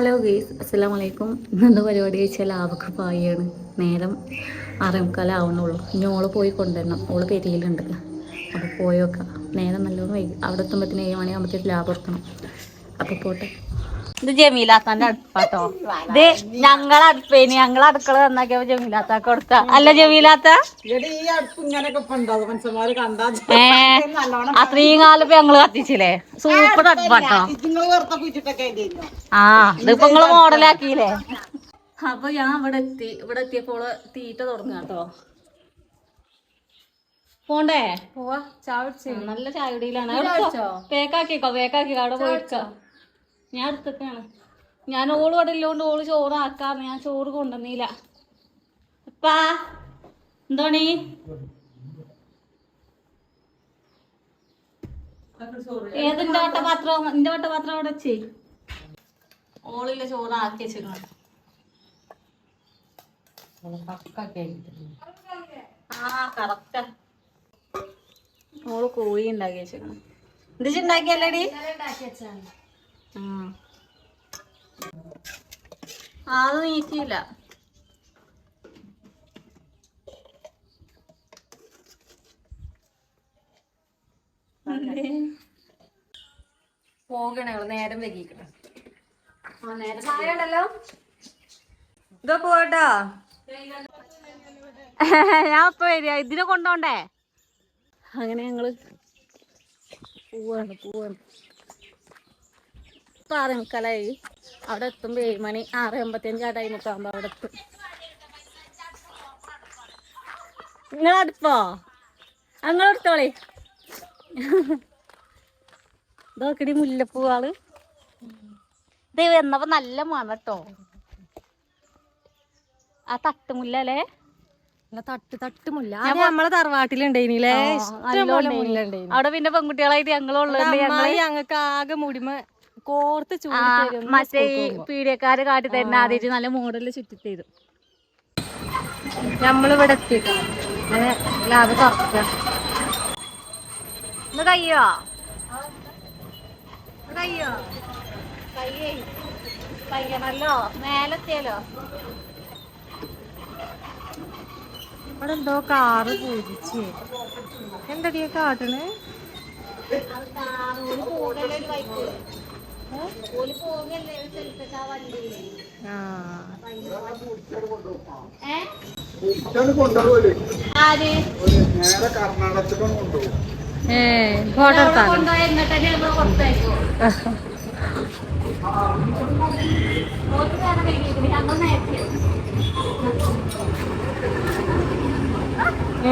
Hello guys അസ്സാം വലൈക്കും ഇന്നെന്താ പരിപാടി ചോദിച്ചാൽ ലാവക്ക് പായാണ്. നേരം ആറേമുക്കാലേ ഇനി ഓൾ പോയി കൊണ്ടുവരണം. ഓൾ പെരിയിലുണ്ട്. അപ്പോൾ പോയി വെക്കാം. നേരം നല്ലോണം വൈകി അവിടെ എത്തുമ്പോഴത്തേന് ഏഴ് മണിയാകുമ്പോഴത്തേക്ക് ലാഭം എടുക്കണം അപ്പോൾ പോട്ടെ. ഇത് ജമീലാത്താന്റെ അടുപ്പാട്ടോ. ഇത് ഞങ്ങളെ അടുപ്പേന്. ഞങ്ങളെ അടുക്കള നന്നാക്കിയപ്പോ ജമീലാത്താക്ക് കൊടുത്ത. അല്ല ജമീലാത്ത? അത്രയും കാലം ഇപ്പൊ ഞങ്ങൾ കത്തിച്ചില്ലേ? സൂപ്പർ അടുപ്പാട്ടോ. ആ ഇതിപ്പോ നിങ്ങൾ മോഡലാക്കിയില്ലേ? അപ്പൊ ഞാൻ ഇവിടെ എത്തി. ഇവിടെ എത്തിയപ്പോൾ തീറ്റ തുടങ്ങുക കേട്ടോ പോണ്ടേ? പോവാ. ചായ നല്ല ചായടിയിലാണ് പേക്കാക്കിക്കോ പേക്കാക്കിക്കോ അവിടെ പോയിക്കോ ഞാൻ എടുത്തൊക്കെയാണ് ഞാൻ ഓൾ ഇവിടെ ഇല്ലോണ്ട് ഓൾ ചോറ് ആക്കാന്ന് ഞാൻ ചോറ് കൊണ്ടുവന്നില്ല. അപ്പാ എന്തോണി? ഏതിന്റെ വട്ടപാത്രം എന്റെ വട്ടപാത്രം അവിടെ വെച്ചേ. ഓളില്ല ചോറ് ആക്കി വെച്ചിരുന്നു ഓൾ കോഴി ഉണ്ടാക്കി വെച്ചിരുന്നു എന്ത് ഉണ്ടാക്കിയല്ലേടി? ആ അത് നീറ്റിയില്ല പോകണേ നേരം ഇതാ പോട്ടാ ഞാൻ ഇപ്പൊ വരിക. ഇതിനെ കൊണ്ടോണ്ടേ? അങ്ങനെ ഞങ്ങൾ പോവാണ് പോവാണ്. ആറേ അവിടെ എത്തുമ്പോ ഏഴ് മണി ആറ് എൺപത്തിയഞ്ച് ആ ടൈമൊക്കെ ആകുമ്പോ അവിടെ എത്തും. നിങ്ങൾ എടുത്തോളി ഇതൊക്കെടി മുല്ലപ്പൂവാൾ. ഇത് വന്നപ്പോ നല്ല മണം കേട്ടോ. ആ തട്ടുമുല്ല അല്ലേ തട്ട് തട്ടുമുല്ല. നമ്മളെ തറവാട്ടിലുണ്ടായിനില്ലേ? അവിടെ പിന്നെ പെൺകുട്ടികളായിട്ട് ഞങ്ങളുള്ളത് ഞങ്ങൾക്ക് ആകെ മുടിമ കോർത്ത് ചൂടി മറ്റേ ഈ പീഡിയക്കാര് കാട്ടി തരുന്ന ആദ്യം നല്ല മോഡലിൽ ചുറ്റി തരും നമ്മളിവിടെ തുറക്കുക. കയ്യോ? കയ്യോ? കയ്യേ. മേലെത്തിയാലോ? ഇവിടെ എന്തോ കാറ് പൂജിച്ച്. എന്തടിയ കാട്ടണ്? ഫോട്ടോ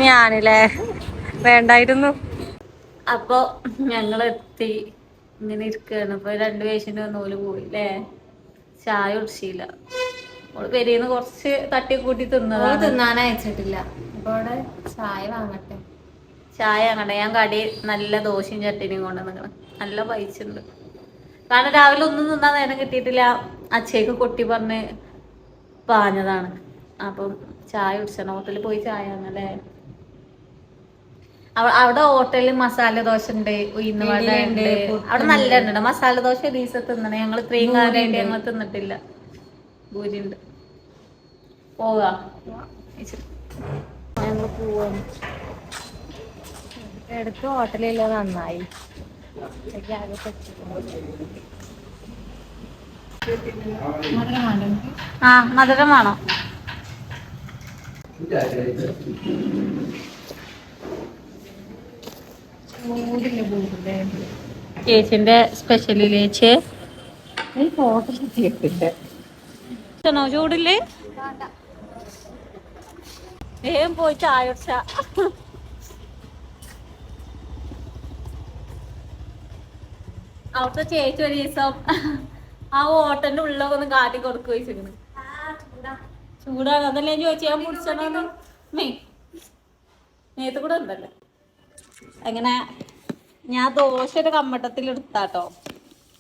ഞാനില്ലേ? വേണ്ടായിരുന്നു. അപ്പൊ ഞങ്ങൾ എത്തി ഇങ്ങനെ ഇരിക്കുകയാണ് ഇപ്പൊ രണ്ട് പേഷ്യന്റ് വന്നോൽ പോയി അല്ലേ ചായ കുടിച്ചില്ല. ഓൾ പെരിന്ന് കുറച്ച് തട്ടി കൂട്ടി തിന്നതാണ് തിന്നാൻ അയച്ചിട്ടില്ല. അപ്പൊ അവിടെ ചായ വാങ്ങട്ടെ. ചായ അങ്ങനെ ഞാൻ കടി നല്ല ദോശയും ചട്ടിനിയും കൊണ്ട് നിൽക്കണം നല്ല പൈച്ചുണ്ട്. കാരണം രാവിലെ ഒന്നും തിന്നാൻ നേരം കിട്ടിയിട്ടില്ല. അച്ഛയ്ക്ക് കൊട്ടി പറഞ്ഞ് പാഞ്ഞതാണ്. അപ്പം ചായ കുടിച്ചണം ഹോട്ടലിൽ പോയി ചായ വാങ്ങല്ലേ അവിടെ ഹോട്ടലിൽ മസാല ദോശ ഉണ്ട് ഉയർന്ന വട ഉണ്ട്. അവിടെ നല്ല ഉണ്ട് മസാല ദോശ ഒരു ദിവസം ഞങ്ങൾ ഞങ്ങൾ ഇത്രയും കാലമായിട്ട് ഞങ്ങൾ തിന്നിട്ടില്ല. ഭൂരി ഉണ്ട് പോവാ. ഞങ്ങൾ എടുത്ത് ഹോട്ടലില്ല നന്നായി. ആ മധുരം വേണോ. ചേച്ചിന്റെ സ്പെഷ്യൽ ചേച്ചി? ണോ ചൂടില്ലേ വേഗം പോയി ചായ അവിടുത്തെ ചേച്ചി ഒരു ദിവസം ആ ഓട്ടന്റെ ഉള്ളിലൊക്കെ ഒന്ന് കാട്ടി കൊടുക്കുക വെച്ചിരുന്നു ചൂടാണ്. അതല്ലേ ചോദിച്ചു? ഞാൻ മുടിച്ചോന്ന് മേ നേരത്തെ കൂടെ ഉണ്ടല്ലേ? അങ്ങനെ ഞാൻ ദോശ ഒരു കമ്മട്ടത്തിൽ എടുത്താട്ടോ.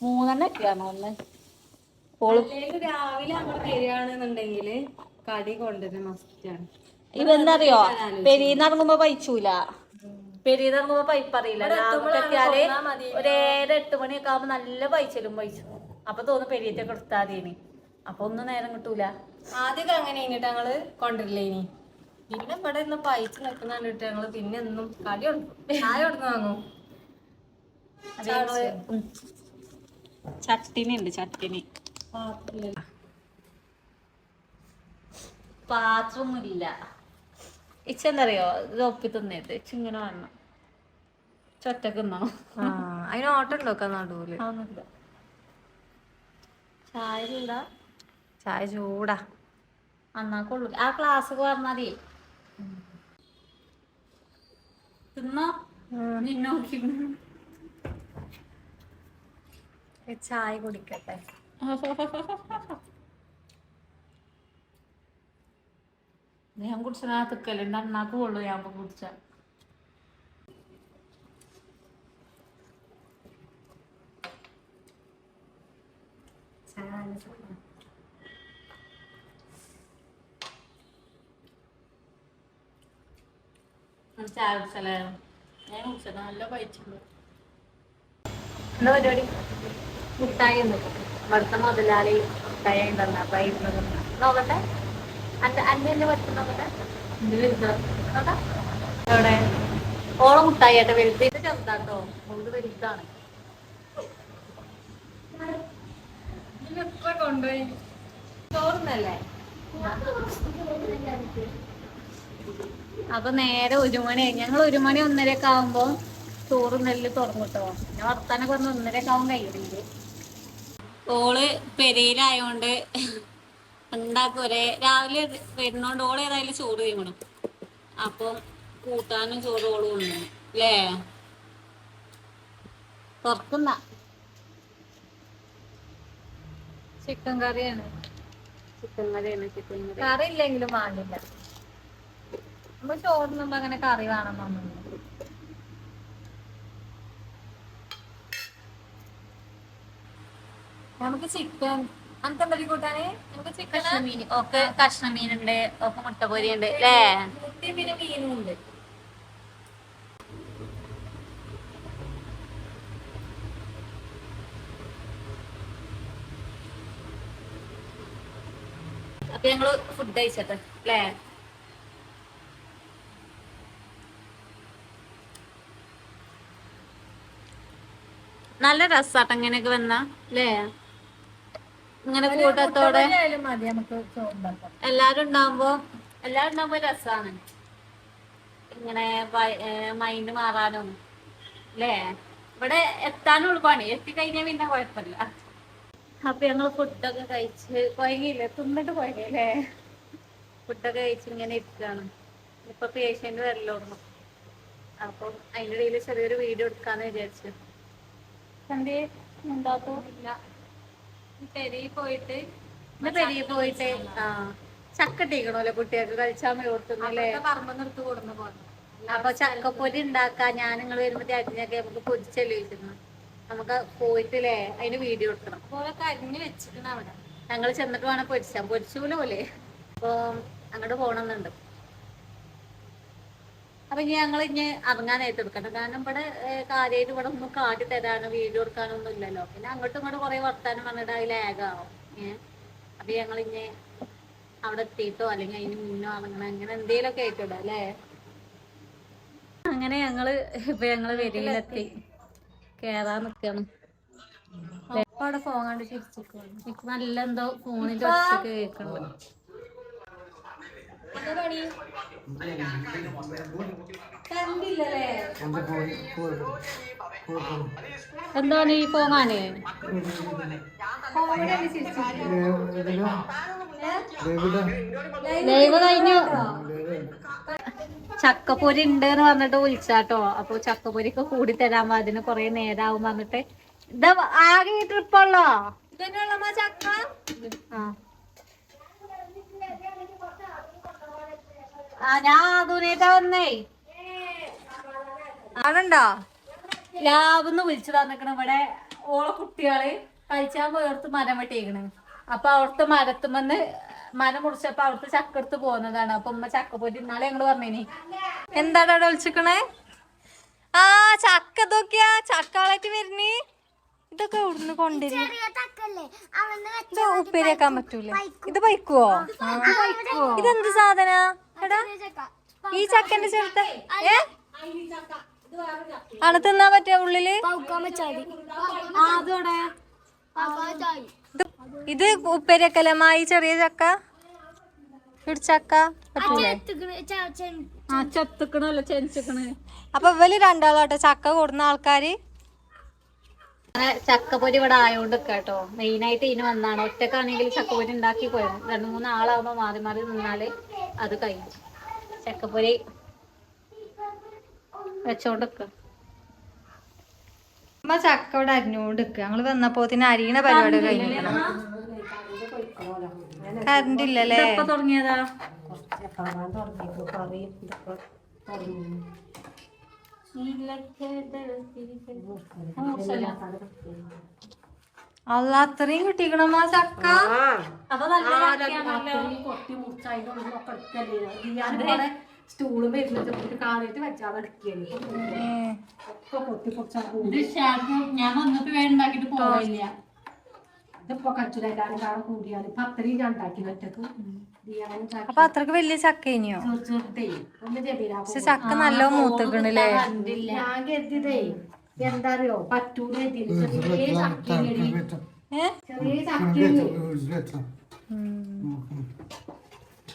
മൂന്നെണ്ണം ഒക്കെയാണ് ഒന്ന്? രാവിലെ അങ്ങോട്ട് വരികയാണെന്നുണ്ടെങ്കിൽ കടി കൊണ്ടുവരുന്ന മസ്റ്റാണ്. ഇതെന്താ അറിയോ പെരീന്ന് ഇറങ്ങുമ്പോ പൈച്ചൂല. പെരീന്ന് ഇറങ്ങുമ്പോ പൈപ്പ് അറിയില്ല. രാവിലെ ഒരു ഏഴ് എട്ട് മണിയൊക്കെ ആവുമ്പോ നല്ല പൈച്ചലും പൈച്ചു. അപ്പൊ തോന്നുന്നു പെരീറ്റൊക്കെ എടുത്താതീനി. അപ്പൊ ഒന്നും നേരം കിട്ടൂല. ആദ്യമൊക്കെ അങ്ങനെ കഴിഞ്ഞിട്ട് ഞങ്ങൾ കൊണ്ടിരില്ലേനി പിന്നെ ഇവിടെ ഇന്ന് പൈച്ച് നിൽക്കുന്ന കണ്ടിട്ട് ഞങ്ങൾ. പിന്നെ എന്നും കടി ചായ കൊടുക്കും വാങ്ങും. ചട്ടിനി ഉണ്ട് ചട്ടിനി. പാത്രമൊന്നുമില്ല. ഇച്ചെന്തറിയോ ഇത് ഒപ്പി തിന്നേത് ഇച്ചിങ്ങനെ വേണം ചൊറ്റക്ക് തിന്നോ ആ അതിന് ഓട്ടം ഉണ്ടോക്കാൻ നടുവിൽ. ചായ ചൂടാ? ചായ ചൂടാ. കൊള്ളു. ആ ക്ലാസ് നിന്നോക്കി ചായ കുടിക്കട്ടെ. ഞാൻ കുടിച്ചാ തിക്കൽ. അണ്ണാക്ക് കൊള്ളു ഞാൻ കുടിച്ച. ചായ കുടിച്ചല്ലേ ഞാൻ കുടിച്ചത് നല്ല പൈച്ചുള്ളൂ എന്താ പരിപാടി മുട്ടായി ഇവിടുത്തെ മുതലാളി മുട്ടായി തന്നെ അപ്പൊ ഇരുന്നത് നോക്കട്ടെ അന്റെ അന്റെ എന്നെ പറ്റും ഓളം മുട്ടായി ആട്ടെ വലുത് ഇത് ചെറുതാട്ടോ ഓൾ വലുതാണ് കൊണ്ടുപോയി ചോറുന്നല്ലേ അപ്പൊ നേരെ ഒരു മണിയായി ഞങ്ങൾ ഒരു മണി ഒന്നരയൊക്കെ ആവുമ്പോ ചോറ് നെല്ല് തുറന്നു കിട്ടോ പിന്നെ വർത്താനൊക്കെ പറഞ്ഞ് ഒന്നരയൊക്കെ ആവും കഴിയുന്നുണ്ട് ഓൾ പെരയിലായോണ്ട് ഉണ്ടാക്കും ഒരേ രാവിലെ വരുന്നോണ്ട് ഓൾ ഏതായാലും ചോറ് കഴിക്കണം അപ്പം കൂട്ടാനും ചോറ് ഓളും കൊണ്ടുവന്നു അല്ലേ തുറക്കുന്ന ചിക്കൻ കറിയാണ്. ചിക്കൻ കറിയാണ് ചിക്കൻ കറി. കറി ഇല്ലെങ്കിലും വേണ്ടില്ല. നമ്മൾ ചോറിനുമ്പോ അങ്ങനെ കറി വേണമെന്നൊന്നും നമുക്ക് ചിക്കൻ അനക്ക് എന്തൊക്കെ കൂട്ടാന്? നമുക്ക് ചിക്കൻ കഷ്ണമീൻ ഒക്കെ കഷ്ണമീനുണ്ട് ഒക്കെ മുട്ടപൊരി ഉണ്ട് അല്ലേ? പിന്നെ മീനും ഉണ്ട്. അപ്പൊ ഞങ്ങൾ ഫുഡ് കഴിച്ചട്ടെ അല്ലേ? നല്ല രസാട്ടോ ഇങ്ങനെയൊക്കെ വന്ന അല്ലേ ഇങ്ങനെ കൂട്ടത്തോടെ എല്ലാരും ഉണ്ടാവുമ്പോ എല്ലാരും ഉണ്ടാവുമ്പോ രസാണ്. ഇങ്ങനെ മൈൻഡ് മാറാനും അല്ലേ ഇവിടെ എത്താനുള്ള പണി എത്തിക്കഴിഞ്ഞാൽ പിന്നെ കുഴപ്പമില്ല. അപ്പൊ ഞങ്ങൾ ഫുഡൊക്കെ കഴിച്ച് കുഴങ്ങിയില്ലേ തിന്നിട്ട് കുഴങ്ങിയല്ലേ ഫുഡൊക്കെ കഴിച്ച് ഇങ്ങനെ ഇരിക്കുകയാണ് ഇപ്പൊ പേഷ്യന്റ് വരലോർന്നു അപ്പം അതിന്റെ ഇടയിൽ ചെറിയൊരു വീഡിയോ എടുക്കാന്ന് വിചാരിച്ചു. എന്തേ ഉണ്ടാക്കില്ല പെരയിൽ പോയിട്ട് പെരിയ പോയിട്ട് ആ ചക്ക ടീക്കണല്ലോ കുട്ടികൾക്ക് കഴിച്ചാൽ ഓർത്തുന്നല്ലേ പറമ്പ് നിർത്ത് കൊടുന്നു പോകണം അപ്പൊ ചക്കപ്പൊരി ഉണ്ടാക്കാൻ ഞാൻ നിങ്ങൾ വരുമ്പോ അരിഞ്ഞൊക്കെ നമുക്ക് പൊരിച്ചല്ലേ വെച്ചിരുന്നു നമുക്ക് പോയിട്ടില്ലേ? അതിന് വീഡിയോ എടുക്കണം. അരിഞ്ഞു വെച്ചിട്ടുണ്ട് അവിടെ. ഞങ്ങൾ ചെന്നിട്ട് വേണം പൊരിച്ചാൻ. പൊരിച്ചൂല പോലെ അപ്പൊ അങ്ങോട്ട് പോണമെന്നുണ്ട് അപ്പൊ ഇനി ഞങ്ങൾ ഇനി ഇറങ്ങാനായിട്ട് എടുക്കണം കാരണം ഇവിടെ കാര്യമായിട്ട് ഇവിടെ ഒന്നും കാട്ടി തരാനോ വീഡിയോ എടുക്കാനൊന്നും ഇല്ലല്ലോ പിന്നെ അങ്ങോട്ടും ഇങ്ങോട്ടും കുറെ വർത്താനം പറഞ്ഞിട്ട് അതിൽ ലാഗാവും ഏഹ് അപ്പൊ ഞങ്ങൾ ഇനി അവിടെ എത്തിയിട്ടോ അല്ലെങ്കിൽ അതിന് മുന്നോ ഇറങ്ങണം അങ്ങനെ എന്തേലൊക്കെ ആയിട്ടോ അല്ലേ അങ്ങനെ ഞങ്ങൾ ഇപ്പൊ ഞങ്ങൾ വരിയിലെത്തി കേറാൻ നിക്കണം അവിടെ ഫോൺ കണ്ട് ചിരിച്ചിരിക്കുന്നു നല്ല എന്തോ ഫോണിന്റെ പണി കണ്ടില്ലല്ലേ എന്താണ് ഈ ലൈവ് കഴിഞ്ഞു. ചക്കപ്പൊരി ഉണ്ട് എന്ന് പറഞ്ഞിട്ട് വിളിച്ചാട്ടോ. അപ്പൊ ചക്കപ്പൊരിക്ക് കൂടി തരാൻ അതിന് കൊറേ നേരാവും പറഞ്ഞിട്ട്. ഇതാ ആകെ ട്രിപ്പുള്ളോ ഇതന്നെയുള്ള ചക്ക. ആ. ഞാൻ വന്നേ. അതുണ്ടോ ലാബെന്ന് വിളിച്ചു തന്നിക്കണ ഇവിടെ ഓളെ കുട്ടികൾ കഴിച്ചാൻ വേർത്ത് മരം വെട്ടിയേക്കണ്. അപ്പൊ അവിടുത്തെ മരത്തുമെന്ന് മരം മുറിച്ചപ്പോ അവിടുത്തെ ചക്ക എടുത്ത് പോകുന്നതാണ് അപ്പൊ ഉമ്മ ചക്ക പോയിട്ട് ഇന്നാളെ ഞങ്ങൾ പറഞ്ഞേനി. എന്താണ് അവിടെ വിളിച്ചിക്കണേ? ആ ചക്ക ഇതൊക്കെയാ. ചക്കളായിട്ട് വരുന്നേ ഇതൊക്കെ ഇവിടുന്ന് കൊണ്ടുവരും? ഉപ്പേരിയാക്കാൻ പറ്റൂലേ? ഇത് പൈക്കുവോ? ഇതെന്ത് സാധന? എടാ ഈ ചക്കന്റെ ചെറുത്ത് ഏ? ആണ് തിന്നാ പറ്റിയ ഉള്ളിൽ? ഇത് അമ്മ ചെറിയ ചക്ക? ഒരു ചക്ക? അപ്പൊ ഇവൽ രണ്ടാളോട്ടെ ചക്ക കൂടുന്ന ആൾക്കാര്? ചക്കപ്പൊരി ഇവിടെ ആയോണ്ട് കേട്ടോ മെയിനായിട്ട് ഇതിന് വന്നാണ്. ഒറ്റക്കാണെങ്കിൽ ചക്കപ്പൊരി ഉണ്ടാക്കി പോയത് രണ്ടു മൂന്ന് ആളാവുമ്പോ മാറി മാറി നിന്നാൽ അത് കഴിയും. ചക്കപ്പൊരി വെച്ചോണ്ട് അമ്മ ചക്ക ഇവിടെ അരിഞ്ഞോണ്ട് നിക്കുക ഞങ്ങൾ വന്നപ്പോ അരിയണ പരിപാടി കഴിഞ്ഞു. കറണ്ട് ഇല്ലല്ലേ തുടങ്ങിയതാ? അല്ല അത്രയും ചക്ക. അപ്പൊ നല്ല ചക്കയാണല്ലോ. സ്റ്റൂളും വരുന്നത് കാണിട്ട് വെച്ചാൽ അടുക്കിയത് ഞാൻ വന്നിട്ട് വേണ്ടാക്കിട്ട് പോവില്ല ഇതിപ്പോ കച്ചുരക്കാരൻ കാണാൻ കൂടിയാൽ പത്തരയും ഞാൻ ഉണ്ടാക്കി ഒറ്റയ്ക്ക് ചാക്കി അപ്പൊ അത്രയ്ക്ക് വലിയ ചക്ക ഇനിയോ ചെറുതേ ഒന്ന് ജബീരാ പക്ഷെ ചക്ക നല്ല മൂത്തക്കണല്ലേ ഞാൻ കരുതിയതേ എന്താ അറിയോ പറ്റൂല കരുതിയത്. ചെറിയ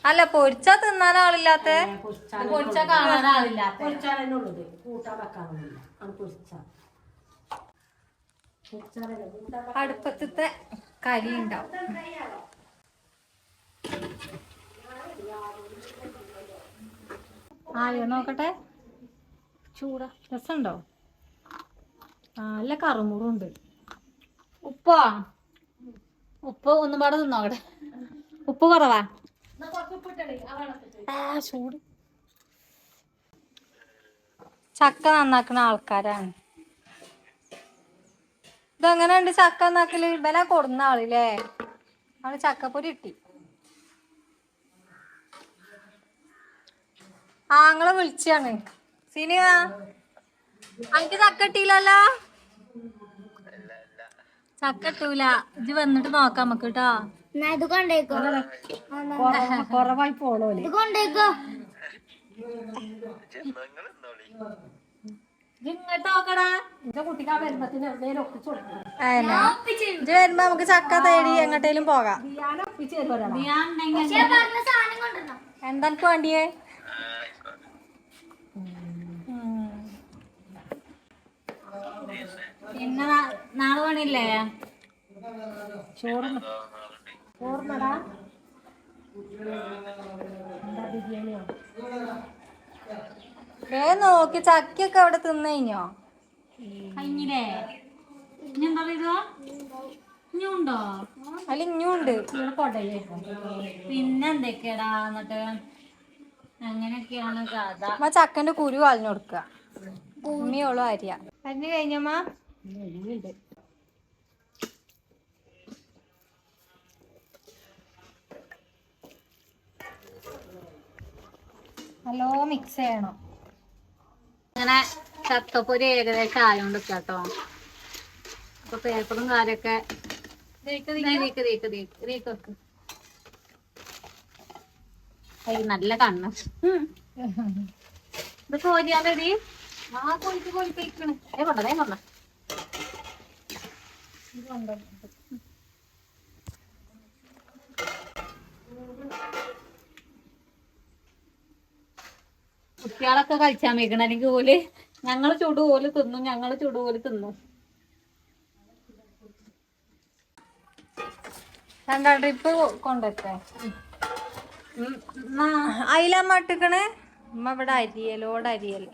അല്ല പൊരിച്ചാ തിന്നാൻ ആളില്ലാത്ത കാണാൻ കൂട്ടാൻ അടുപ്പത്തെ കരി ഉണ്ടാവും ആയോ നോക്കട്ടെ. ചൂടാ. രസമുണ്ടോ? നല്ല കറുമുറും ഉണ്ട് ഉപ്പോ? ഉപ്പ് ഒന്നും പാടെ തിന്നോക്കട്ടെ ഉപ്പ് കുറവാ? ചൂട്. ചക്ക നന്നാക്കുന്ന ആൾക്കാരാണ്. ഇതെങ്ങനെ ഉണ്ട് ചക്ക എന്നാക്കൽ. ഇവനെ കൊടുന്ന ആളില്ലേ? ആൾ ചക്കപ്പൊരി കിട്ടി. ആങ്ങളെ വിളിച്ചാണ്. സിനിമ അനക്ക് ചക്ക കിട്ടിയില്ലല്ലോ? ചക്ക കിട്ടൂല. ഇത് വന്നിട്ട് നോക്കാം നമുക്ക് കേട്ടോ ഇത് കൊണ്ടേക്കോ. കൊറവായി പോണോലെ. ഇത് കൊണ്ടേക്കോ. വരുമ്പോ നമുക്ക് ചക്ക തേടി എങ്ങോട്ടേലും പോകാം. ഞാൻ ഒപ്പിച്ചു തരുമല്ലോ ഞാൻ ഉണ്ടെങ്കിൽ പക്ഷെ പറഞ്ഞ സാധനം കൊണ്ടുവന്നോ. എന്താ എനിക്ക് വേണ്ടിയേ? പിന്നെ നാ- നാളെ പണിയില്ലേ? ചോറ് ചോറിനടാ. ബിരിയാണിയോ? വേ നോക്കി ചക്കിയൊക്കെ അവിടെ തിന്നു കഴിഞ്ഞോ? കഴിഞ്ഞില്ലേ? ഇത് ഇനിയുണ്ടോ അതിൽ ഇഞ്ഞുണ്ട് ഇവിടെ പിന്നെ എന്തൊക്കെയാടാ എന്നിട്ട്? അങ്ങനെയൊക്കെയാണ് കഥ. അമ്മ ചക്കന്റെ കുരു കളഞ്ഞു കൊടുക്ക ഉമ്മിയോളൂ അരിയ. അരിഞ്ഞു കഴിഞ്ഞമ്മ ഹലോ മിക്സ് ചെയ്യണം. അങ്ങനെ ചത്തപ്പൊരി ഏകദേശം ആയോണ്ട് കേട്ടോ അപ്പൊ പേപ്പറും. ഏയ് നല്ല കണ്ണ്. ഇത് കോരിയാലടി ആ കോഴിക്ക് കോഴിക്കണേ ഏ കൊണ്ട ദേ കൊണ്ട. കുട്ടികളൊക്കെ കളിച്ചാൻ വെക്കണം അല്ലെങ്കിൽ ഓൽ ഞങ്ങൾ ചൂട് പോലെ തിന്നു ഞങ്ങൾ ചൂട് പോലെ തിന്നു രണ്ടാം ട്രിപ്പ് കൊണ്ടുവരട്ടെ അയിലാമ്മ ഇട്ടിക്കണേ ഉമ്മ ഇവിടെ അരിയലോട് അരിയൽ